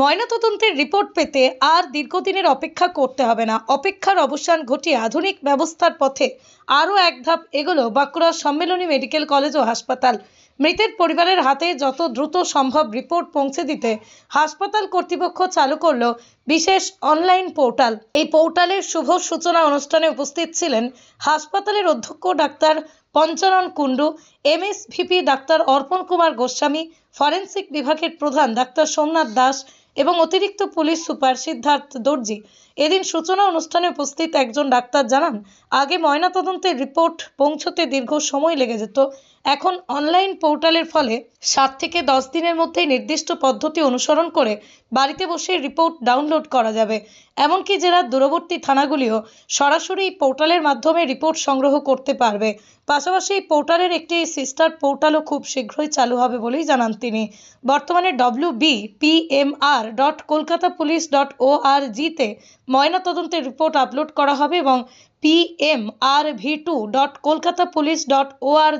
ময়নাতদন্তের রিপোর্ট পেতে আর দীর্ঘদিনের অপেক্ষা করতে হবে না। অপেক্ষার অবসান ঘটিয়ে আধুনিক ব্যবস্থার পথে আরও এক ধাপ এগোলো বাঁকুড়া সম্মেলনী মেডিকেল কলেজ ও হাসপাতাল। মৃতের পরিবারের হাতে যত দ্রুত সম্ভব রিপোর্ট পৌঁছে দিতে হাসপাতাল কর্তৃপক্ষ চালু করল বিশেষ অনলাইন পোর্টাল। এই পোর্টালের শুভ সূচনা অনুষ্ঠানে উপস্থিত ছিলেন হাসপাতালের অধ্যক্ষ doctor Panchanan Kundu, MSVP doctor Arpan Kumar Goswami, forensic বিভাগের প্রধান ডাক্তার সোমনাথ দাস এবং অতিরিক্ত পুলিশ সুপার সিদ্ধার্থ দর্জি এদিন সূচনা অনুষ্ঠানে উপস্থিত একজন ডাক্তার জানান, আগে ময়নাতদন্তের রিপোর্ট পৌঁছতে দীর্ঘ সময় লেগে যেত। এখন অনলাইন পোর্টালের ফলে সাত থেকে দশ দিনের মধ্যে নির্দিষ্ট পদ্ধতি অনুসরণ করে বাড়িতে বসে রিপোর্ট ডাউনলোড করা যাবে। এমনকি জেলার দূরবর্তী থানাগুলিও সরাসরি এই পোর্টালের মাধ্যমে রিপোর্ট সংগ্রহ করতে পারবে। পাশাপাশি এই পোর্টালের একটি সিস্টার পোর্টালও খুব শীঘ্রই চালু হবে বলেই জানান তিনি। বর্তমানে W B P M R dot Kolkata police dot O R জিতে ময়নাতদন্তের রিপোর্ট আপলোড করা হবে এবং P M R V two dot Kolkata police dot O R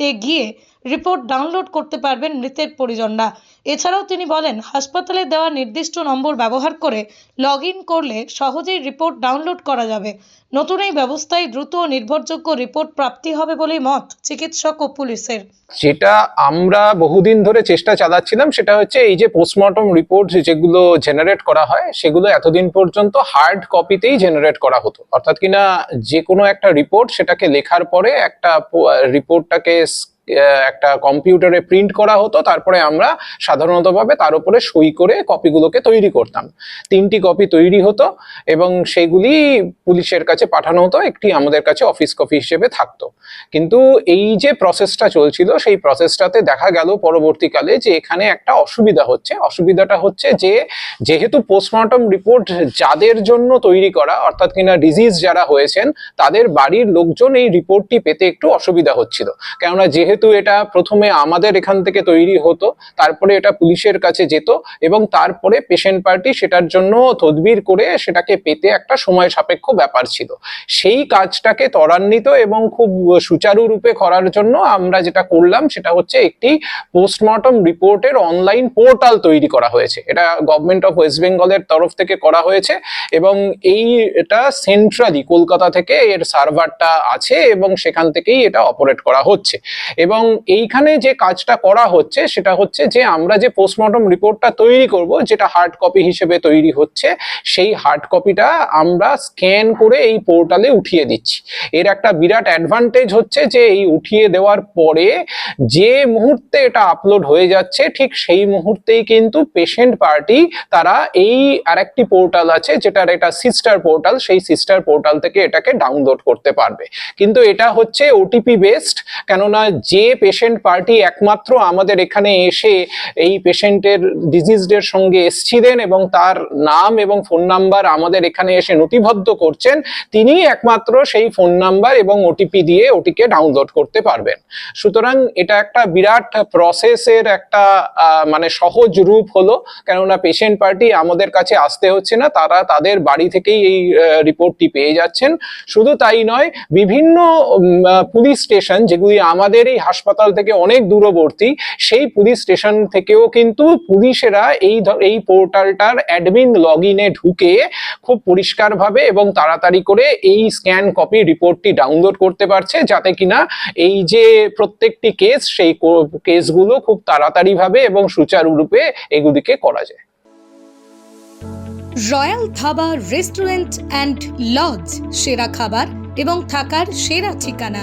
তে গিয়ে রিপোর্ট ডাউনলোড করতে পারবেন মৃতের পরিজনরা। এছাড়াও তিনি বলেন, হাসপাতালে দেওয়া নির্দিষ্ট নম্বর ব্যবহার করে লগ করলে সহজেই রিপোর্ট ডাউনলোড করা যাবে। নতুন এই ব্যবস্থায় দ্রুত ও নির্ভরযোগ্য রিপোর্ট প্রাপ্তি হবে বলেই মত চিকিৎসক ও পুলিশের। যেটা আমরা বহুদিন ধরে চেষ্টা চালাচ্ছিলাম, সেটা হচ্ছে এই যে পোস্টমর্টম রিপোর্ট যেগুলো জেনারেট করা হয়, সেগুলো এতদিন পর্যন্ত হার্ড কপিতেই জেনারেট করা হতো। অর্থাৎ কিনা যে কোনো একটা রিপোর্ট সেটাকে লেখার পরে একটা রিপোর্টটাকে একটা কম্পিউটারে প্রিন্ট করা হতো, তারপরে আমরা সাধারণতভাবে তার উপরে সই করে কপিগুলোকে তৈরি করতাম। তিনটি কপি তৈরি হতো এবং সেগুলি পুলিশের কাছে পাঠানো হতো, একটি আমাদের কাছে অফিস কপি হিসেবে থাকতো। কিন্তু এই যে প্রসেসটা চলছিল, সেই প্রসেসটাতে দেখা গেল পরবর্তীকালে যে এখানে একটা অসুবিধা হচ্ছে। অসুবিধাটা হচ্ছে যে, যেহেতু পোস্টমর্টম রিপোর্ট যাদের জন্য তৈরি করা, অর্থাৎ কিনা ডিজিজ যারা হয়েছেন, তাদের বাড়ির লোকজন এই রিপোর্টটি পেতে একটু অসুবিধা হচ্ছিল। কেননা যেহেতু এটা প্রথমে আমাদের এখান থেকে তৈরি হতো, তারপরে এটা পুলিশের কাছে যেত এবং তারপরে পেশেন্ট পার্টি সেটার জন্য তদবির করে সেটাকে পেতে একটা সময় সাপেক্ষ ব্যাপার ছিল। সেই কাজটাকে ত্বরান্বিত এবং খুব সুচারুরূপে করার জন্য আমরা যেটা করলাম সেটা হচ্ছে একটি পোস্টমর্টম রিপোর্টের অনলাইন পোর্টাল তৈরি করা হয়েছে। এটা গভর্নমেন্ট অফ ওয়েস্ট বেঙ্গলের তরফ থেকে করা হয়েছে এবং এই এটা সেন্ট্রালি কলকাতা থেকে এর সার্ভারটা আছে এবং সেখান থেকেই এটা অপারেট করা হচ্ছে। এবং এইখানে যে কাজটা করা হচ্ছে সেটা হচ্ছে যে আমরা যে পোস্টমর্টম রিপোর্টটা তৈরি করব, যেটা হার্ড কপি হিসেবে তৈরি হচ্ছে, সেই হার্ড কপিটা আমরা স্ক্যান করে এই পোর্টালে উঠিয়ে দিচ্ছি। এর একটা বিরাট অ্যাডভান্টেজ হচ্ছে যে এই উঠিয়ে দেওয়ার পরে যে মুহূর্তে এটা আপলোড হয়ে যাচ্ছে, ঠিক সেই মুহূর্তেই কিন্তু পেশেন্ট পার্টি তারা এই আরেকটি পোর্টাল আছে, যেটার এটা সিস্টার পোর্টাল সেই সিস্টার পোর্টাল থেকে এটাকে ডাউনলোড করতে পারবে। কিন্তু এটা হচ্ছে ওটিপি বেসড কেননা যে পেশেন্ট পার্টি একমাত্র আমাদের এখানে এসে এই পেশেন্টের ডিজিজদের সঙ্গে এসছিলেন এবং তার নাম এবং ফোন নাম্বার আমাদের এখানে এসে নথিবদ্ধ করছেন তিনি একমাত্র সেই ফোন নাম্বার এবং ওটিপি দিয়ে ওটিকে ডাউনলোড করতে পারবেন। সুতরাং এটা একটা বিরাট প্রসেসের একটা মানে সহজ রূপ হলো, কেননা পেশেন্ট পার্টি আমাদের কাছে আসতে হচ্ছে না, তারা তাদের বাড়ি থেকেই এই রিপোর্টটি পেয়ে যাচ্ছেন। শুধু তাই নয়, বিভিন্ন পুলিশ স্টেশন যেগুলি আমাদের এই হাসপাতাল থেকে অনেক দূরবর্তী, সেই পুলিশ স্টেশন থেকেও কিন্তু পুলিশেরা এই এই পোর্টালটার অ্যাডমিন লগ ঢুকে খুব পরিষ্কারভাবে এবং তাড়াতাড়ি করে এই স্ক্যান কপি রিপোর্টটি ডাউনলোড করতে পারছে, যাতে কিনা এই যে প্রত্যেকটি কেস, সেই কেসগুলো খুব তাড়াতাড়িভাবে এবং সুচারুরূপে এগুলিকে করা যায়। Royal dhaba restaurant and lodge, সেরা খাবার এবং থাকার সেরা ঠিকানা